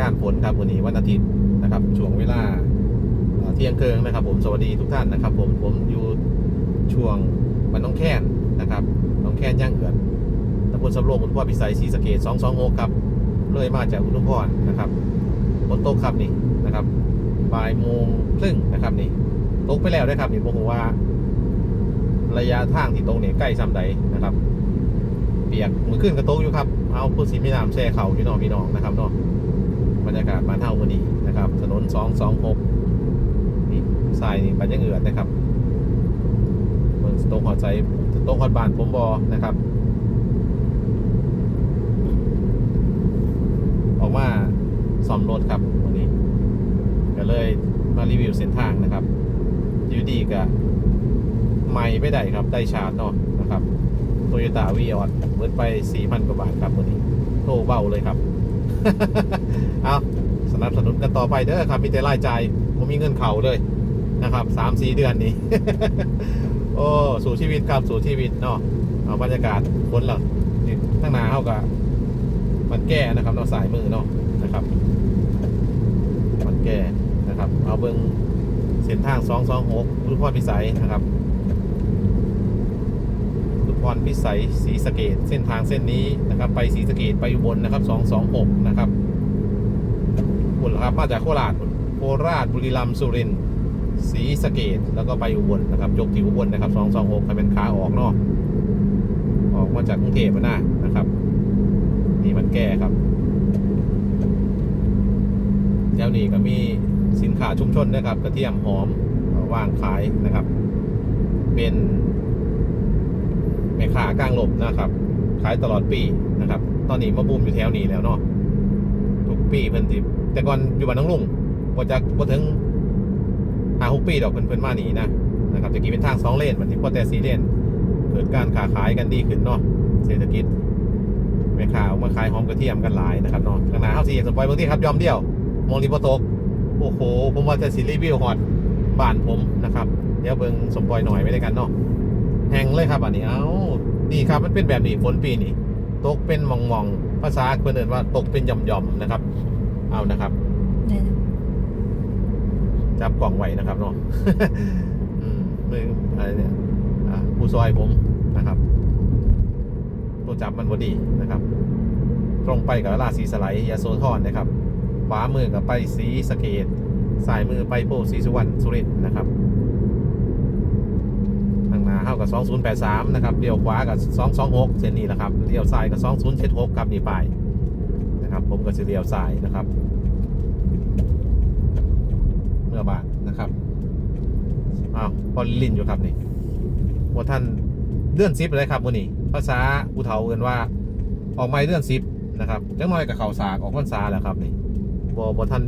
การฝนครับวันนี้วันอาทิตย์นะครับ ช่วงเวลาเที่ยงเคืองนะครับ ผมสวัสดีทุกท่านนะครับ ผมผมอยู่ช่วงบ้านน้องแค้นนะครับน้องแค้นย่างเหือนตำบลสำโรงอุทุมพรพิสัยศรีสะเกด226ครับเลยมาจากอุทุมพรนะครับฝนตกครับนี่นะครับบ่ายโมงครึ่งนะครับนี่ตกไปแล้วนะครับนี่ผมว่า ระยะทางที่ตรงเนี่ยใกล้ซ้ำใดนะครับ เปียกมือขึ้นกระโตกอยู่ครับ เอาผู้สีมีน้ำแช่เข่าพี่น้องพี่น้องนะครับเนาะ รรยากาศบ้านเท่าวันนี้นะครับ ถนนสองสองหกนี่ทรายนี่ปันยังเอือดนะครับเมืองสโตงหอดใจสโตงหอดบานผมบอนะครับ ออกมาซ่อมรถครับวันนี้ ก็เลยมารีวิวเส้นทางนะครับอยูดีกับไม่ไม่ได้ครับ ได้ชาร์จเนาะนะครับโตโยต้าวีออดเบิดไป 4,000 กว่าบาทครับวันนี้โตเบาเลยครับ เอาสนับสนุนกันต่อไปเด้อครับมีแต่รายจ่ายผมมีเงินเข่าเลยนะครับสามสี่เดือนนี้ โอ้สู่ชีวิตครับสู่ชีวิตเนาะเอาบรรยากาศฝนหลังนี่ทั้งนาเข้ากับมันแก้นะครับเนาสายมือเนาะนะครับ มันแก้นะครับ เอาเบิ้งเส้นทาง226รุพรพิสัยนะครับ พรพิสัยศรีสะเกดเส้นทางเส้นนี้นะครับ ไปศรีสะเกดไปอุบลนะครับ 226 นะครับบุญครับมาจากโคราชโคราชบุรีรัมย์สุรินทร์ศรีสะเกดแล้วก็ไปอุบลนะครับยกที่อุบลนะครับ 226ใครเป็นขาออกเนาะออกมาจากกรุงเทพนะนะครับนี่มันแก่ครับแถวนี้ก็มีสินค้าชุมชนนะครับกระเทียมหอมว่างขายนะครับ เป็น แม่ค้ากลางลมนะครับ ขายตลอดปีนะครับ ตอนนี้มาบูมอยู่แถวนี้แล้วเนาะทุกปีเพิ่นสิแต่ก่อนอยู่บ้านน้องลุงว่าจะบ่ถึงหาหกปีดอกเพิ่นเพิ่นมาหนีนะนะครับตะกี้เป็นทางสองเลนมันที่พอแต่สี่เลนเกิดการค้าขายกันดีขึ้นเนาะเศรษฐกิจแม่ค้าเอามาขายหอมกระเทียมกันหลายนะครับเนาะข้างหน้าเฮาสิสปอยเบางที่ครับยอมเดียวมองรีโปโตกโอ้โหผมว่าจะสิรีวิวฮอดบ้านผมนะครับ เดี๋ยวเบิ่งสมปอยหน่อยไว้ด้วยกันเนาะแห้งเลยครับอันนี้เอ้า นี่ครับมันเป็นแบบนี้ฝนปีนี้ตกเป็นหมองๆภาษาเพื่อนเอ่นว่าตกเป็นหย่อมๆนะครับ เอานะครับได้นะจับกล่องไว้นะครับเนาะอืมมืออะไรเนี่ยอ่าผู้ซอยผมนะครับตัวจับมันบดีนะครับ ตรงไปกับราชสีสไลด์ยาโซทอนนะครับขวามือกับไปสีสะเกตสายมือไปโพธิ์ศรีสุวรรณสุรินทร์นะครับ ข้างหน้าเข้ากับ 2083 นะครับเลี้ยวขวากับ 226 เส้นนี้แหละครับเลี้ยวซ้ายกับ 2076 ครับนี่ไปนะครับ ผมก็จะเลี้ยวซ้ายนะครับ เมื่อบาทนะครับอ้าวพอลินอยู่ครับนี่ว่าท่านเลื่อนซิปเลยครับวันนี้ภาษาอุเทาเอินว่าออกไม้เลื่อนซิปนะครับจังน้อยกับเข่าสากออกพรรษาแล้วครับนี่บอบท่าน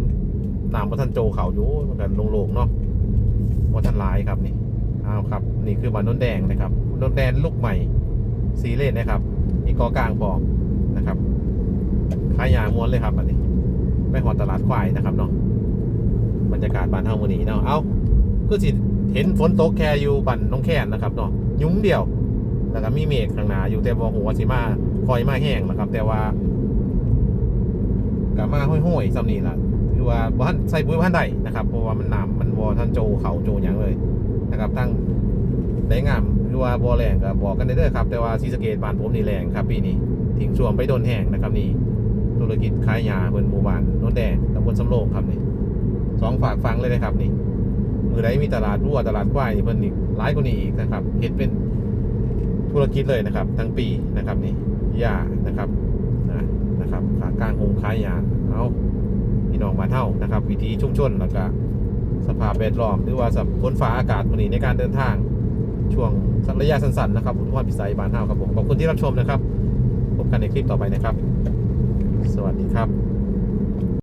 นามบท่านโจเข่าอยู่เหมันกันโล่งๆเนาะบท่านลายครับนี่ อ้าวครับ นี่คือบ้านนนแดงนะครับนนแดงลูกใหม่สีเลนนะครับ มีกอกลางบอกนะครับขายยาม้วนเลยครับอันนี้ไปหอดตลาดควายนะครับเนาะบรรยากาศบ้านเฮาวันนี้เนาะเอาก็สิเห็นฝนตกแค่อยู่บ้านน้องแค่นนะครับเนาะยุ้งเดียว แล้วก็มีเมฆข้างหน้าอยู่แต่บ่หัวาสิมาคอยมาแห้งนะครับ แต่ว่าก็มาห้อยๆซ้ำนี่ล่ะ คือว่าบ่ทันใส่ปุ๋ยบ่ทันได้นะครับเพราะว่ามันหนามมันบ่ทันโจเขาโจหยังเลยนะครับตั้งได้งามหรือว่าบอแรงก็บอกกันได้เด้อครับ แต่ว่าซีสะเกตบ้านผมนี่แรงครับปีนี้ทิ้งช่วงไปโดนแห้งนะครับนี่ธุรกิจขายยาเพิ่นหมู่บ้านโนนแดงตำบลสำโรงครับนี่สองฝากฟังเลยนะครับนี่มือใดมีตลาดรั่วตลาดกว้ายเพิ่นนี่หลายกว่านี้อีกนะครับเห็นเป็นธุรกิจเลยนะครับ ทั้งปีนะครับนี่ยานะครับนะครับขากลางคงขายยาเอา พี่น้องมานเท่านะครับ วิถีชุมชนแล้วก็สภาพแวดล้อมหรือว่าสับพฝนฟ้าอากาศวันนี้ในการเดินทางช่วงระยะสั้นๆนะครับอุทุมพรพิสัยบานเท่าครับผมขอบคุณที่รับชมนะครับพบกันในคลิปต่อไปนะครับ สวัสดีครับ